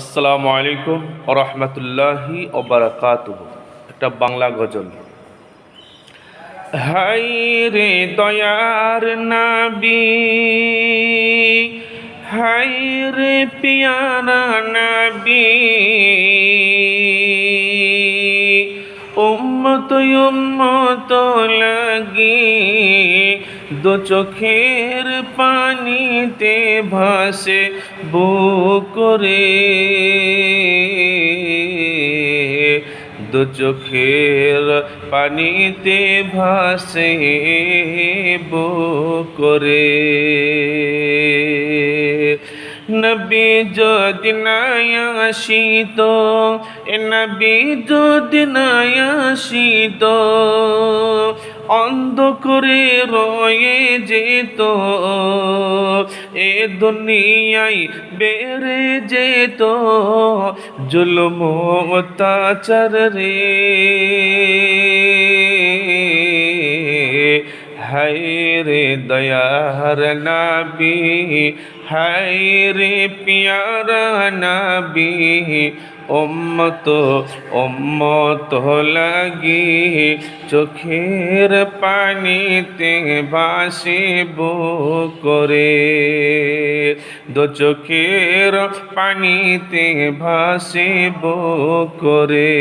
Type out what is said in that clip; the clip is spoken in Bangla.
আসসালামু আলাইকুম রহমতুল্লাহি ওবরাকাত একটা বাংলা গজল। হাই রে দয়ার নাবি হাই রে পিয়ারা নাবি উম্মত উম্মত লাগি দু চোখের পানিতে ভাসে বো করে দু চোখের পানিতে ভাসে বুকরে নবী যদি নায়াসিত এ নবী যদি নায়াসিত অন্ধ করে রয়ে যেত, এ দুনিয়ায় বেড়ে যেত, জুলম অত্যাচার রে। হায় রে দয়ার নাবি হায় রে পিয়ারা নাবি ওম্মত ওম্মত লাগি, চোখের পানিতে ভাসিব করে। দো চোখের পানিতে ভাসিব করে।